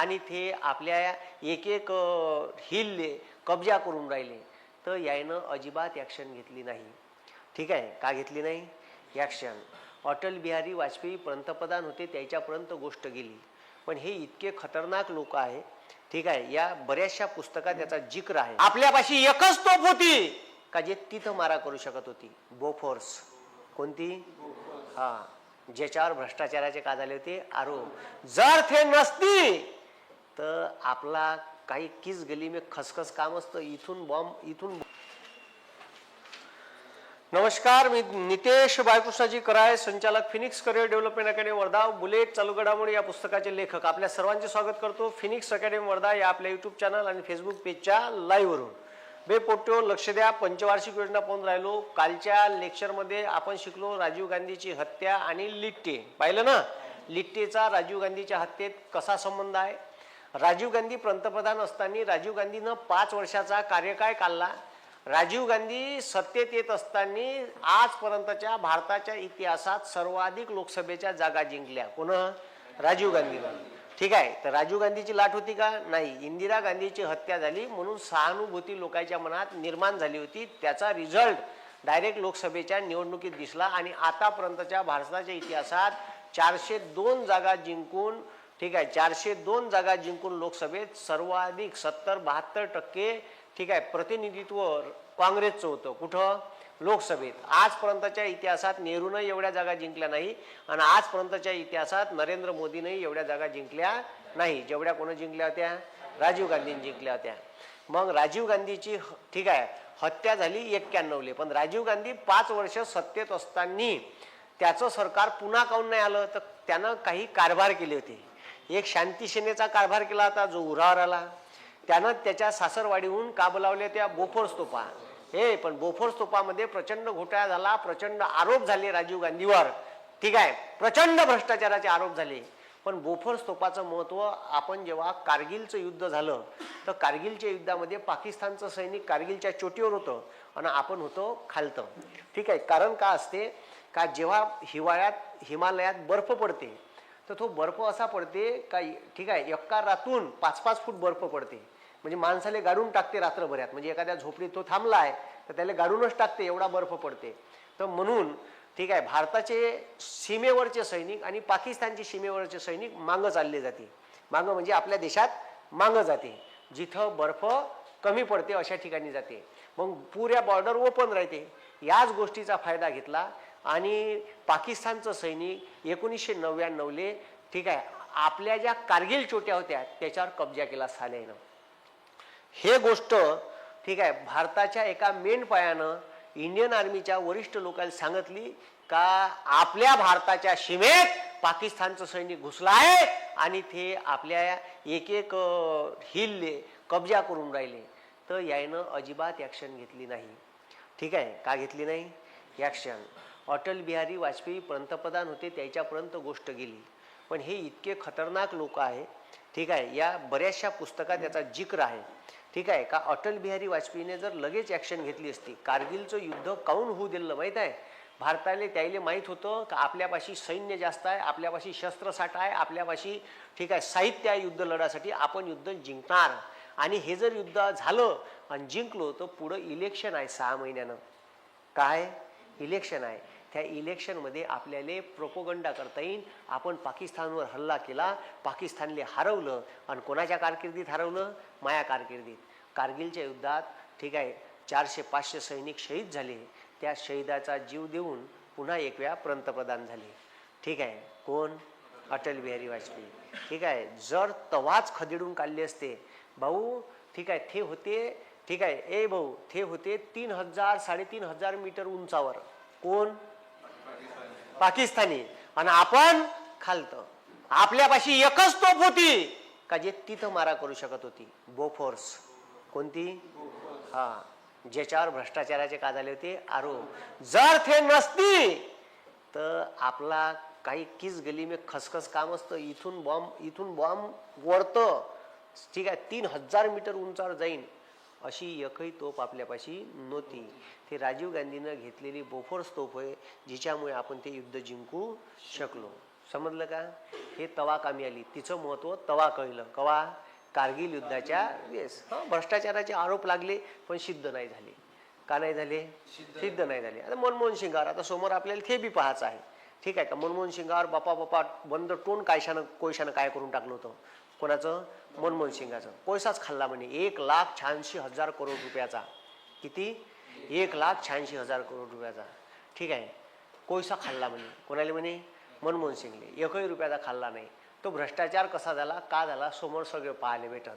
आणि ते आपल्या एक एक हिल कब्जा करून राहिले. तर यायनं अजिबात ॲक्शन घेतली नाही. ठीक आहे? का घेतली नाही? ॲक्शन अटल बिहारी वाजपेयी पंतप्रधान होते त्याच्यापर्यंत गोष्ट गेली. पण हे इतके खतरनाक लोक आहे ठीक आहे? या बऱ्याचशा पुस्तकात याचा जिक्र आहे. आपल्यापाशी एकच तोप होती. का जे तिथं मारा करू शकत होती. बोफोर्स. कोणती? हा. ज्याच्यावर भ्रष्टाचाराचे का झाले होते? आरोप. जर ते नसती तर आपला काही किस गली में खसखस काम असतं इथून बॉम्ब इथून नमस्कार मी नितेश बाळकृष्णाजी कराय संचालक Phoenix career development academy Wardha bullet चालू घडामोडी या पुस्तकाचे लेखक. आपल्या सर्वांचे स्वागत करतो फिनिक्स अकॅडमी वर्धा या आपल्या युट्यूब चॅनल आणि फेसबुक पेजच्या लाईव्हवरून बे पोट्यो लक्ष द्या पंचवार्षिक योजना पाहून राहिलो. कालच्या लेक्चरमध्ये आपण शिकलो राजीव गांधीची हत्या आणि लिट्टे. पाहिलं ना? लिट्टेचा राजीव गांधीच्या हत्येत कसा संबंध आहे? राजीव गांधी पंतप्रधान असताना राजीव गांधीनं पाच वर्षाचा कार्यकाळ काढला. राजीव गांधी सत्तेत येत असताना आजपर्यंतच्या भारताच्या इतिहासात सर्वाधिक लोकसभेच्या जागा जिंकल्या. कोण? राजीव गांधीनं. ठीक आहे तर राजीव गांधीची लाट होती का? नाही. इंदिरा गांधीची हत्या झाली म्हणून सहानुभूती लोकांच्या मनात निर्माण झाली होती. त्याचा रिझल्ट डायरेक्ट लोकसभेच्या निवडणुकीत दिसला आणि आतापर्यंतच्या भारताच्या इतिहासात चारशे दोन जागा जिंकून ठीक आहे चारशे दोन जागा जिंकून लोकसभेत सर्वाधिक सत्तर बहात्तर टक्के ठीक आहे प्रतिनिधित्व काँग्रेसचं होतं. कुठं? लोकसभेत. आजपर्यंतच्या इतिहासात नेहरूनं एवढ्या जागा जिंकल्या नाही आणि आजपर्यंतच्या इतिहासात नरेंद्र मोदीनंही एवढ्या जागा जिंकल्या नाही. जेवढ्या कोण जिंकल्या होत्या? राजीव गांधींनी जिंकल्या होत्या. मग राजीव गांधीची ह- ठीक आहे हत्या झाली एक्क्याण्णवले. पण राजीव गांधी पाच वर्ष सत्तेत असताना त्याचं सरकार पुन्हा काऊन नाही आलं? तर त्यानं काही कारभार केले होते. एक शांतीसेनेचा कारभार केला होता जो उरावर आला. त्यानं त्याच्या सासरवाडीहून का लावले त्या बोफोर्स तोफा हे पण बोफोर्स तोफामध्ये प्रचंड घोटाळा झाला प्रचंड आरोप झाले राजीव गांधीवर. ठीक आहे प्रचंड भ्रष्टाचाराचे आरोप झाले. पण बोफोर्स तोफाचं महत्त्व आपण जेव्हा कारगिलचं युद्ध झालं तर कारगिलच्या युद्धामध्ये पाकिस्तानचं सैनिक कारगिलच्या चोटीवर होतं आणि आपण होतो खालतं. ठीक आहे कारण का असते? का जेव्हा हिवाळ्यात हिमालयात बर्फ पडते तर तो बर्फ असा पडते का ठीक आहे एका रातून पाच पाच फूट बर्फ पडते. म्हणजे माणसाला गाडून टाकते रात्रभरात. म्हणजे एखाद्या झोपडीत तो थांबला आहे तर त्याला गाडूनच टाकते एवढा बर्फ पडते. तर म्हणून ठीक आहे भारताचे सीमेवरचे सैनिक आणि पाकिस्तानचे सीमेवरचे सैनिक मागं चालले जाते. मागं म्हणजे आपल्या देशात मागं जाते. जिथं बर्फ कमी पडते अशा ठिकाणी जाते. मग पुऱ्या बॉर्डर ओपन राहते. याच गोष्टीचा फायदा घेतला आणि पाकिस्तानचं सैनिक एकोणीसशे नव्याण्णवले ठीक आहे आपल्या ज्या कारगिल चोट्या होत्या त्याच्यावर कब्जा केला साल्यानं हे गोष्ट ठीक आहे भारताच्या एका मेन पायानं इंडियन आर्मीच्या वरिष्ठ लोकांना सांगितली का आपल्या भारताच्या सीमेत पाकिस्तानचं सैनिक घुसला आहे आणि ते आपल्या एक एक हिलले कब्जा करून राहिले. तर यायनं अजिबात ॲक्शन घेतली नाही. ठीक आहे का घेतली नाही? ॲक्शन अटल बिहारी वाजपेयी पंतप्रधान होते त्याच्यापर्यंत गोष्ट गेली. पण हे इतके खतरनाक लोक आहे ठीक आहे या बऱ्याचशा पुस्तकात याचा जिक्र आहे. ठीक आहे का अटल बिहारी वाजपेयीने जर लगेच ॲक्शन घेतली असती कारगिलचं युद्ध काऊन होऊ दिलं माहीत आहे? भारताले त्याले माहीत होतं का आपल्यापाशी सैन्य जास्त आहे आपल्यापाशी शस्त्रसाठा आहे आपल्यापाशी ठीक आहे साहित्य आहे युद्ध लढासाठी आपण युद्ध जिंकणार. आणि हे जर युद्ध झालं आणि जिंकलो तर पुढं इलेक्शन आहे सहा महिन्यानं. काय? इलेक्शन आहे. त्या इलेक्शनमध्ये आपल्याला प्रोपोगंडा करता येईल आपण पाकिस्तानवर हल्ला केला पाकिस्तानले हरवलं आणि कोणाच्या कारकिर्दीत हरवलं? माया कारकिर्दीत. कारगिलच्या युद्धात ठीक आहे चारशे पाचशे सैनिक शहीद झाले. त्या शहीदाचा जीव देऊन पुन्हा एक वेळा पंतप्रधान झाले. ठीक आहे कोण? अटल बिहारी वाजपेयी. ठीक आहे जर तवाच खदेडून काढले असते. भाऊ ठीक आहे ते होते ठीक आहे ए भाऊ ते होते तीन हजार साडेतीन हजार मीटर उंचावर. कोण? पाकिस्तानी. आणि आपण खालतं. आपल्यापाशी एकच तोप होती. का जे तिथं मारा करू शकत होती. बोफोर्स. कोणती? हा. ज्याच्यावर भ्रष्टाचाराचे का झाले होते? आरोप. जर ते नसती तर आपला काही किस गली में खसखस काम असतं. इथून बॉम्ब इथून बॉम्ब वरतं. ठीक आहे तीन हजार मीटर उंचावर जाईन. अशी एकही तोफ आपल्यापाशी नव्हती. ते राजीव गांधीनं घेतलेली बोफोर्स तोफ आहे जिच्यामुळे आपण ते युद्ध जिंकू शकलो. समजलं का? हे तवा कामी आली. तिचं महत्त्व तवा कळलं. कवा? कारगिल युद्धाच्या वेळेस. हां भ्रष्टाचाराचे आरोप लागले पण सिद्ध नाही झाले. का नाही झाले? सिद्ध नाही झाले. आता मनमोहन सिंगावर आता समोर आपल्याला ते बी पाहायचं आहे. ठीक आहे का? मनमोहन सिंगावर बापा बापा बंद टोन कायशानं कोयशानं काय करून टाकलं होतं? कोणाचं? मनमोहन सिंगाचं. कोयसाच खाल्ला म्हणे. एक लाख शहाऐंशी हजार करोड रुपयाचा. किती? एक लाख शहाऐंशी हजार करोड रुपयाचा. ठीक आहे. कोयसा खाल्ला म्हणे. कोणाला म्हणे? मनमोहन सिंगले. एकही रुपयाचा खाल्ला नाही. तो भ्रष्टाचार कसा झाला? का झाला? समोर सगळे पाहायला भेटन.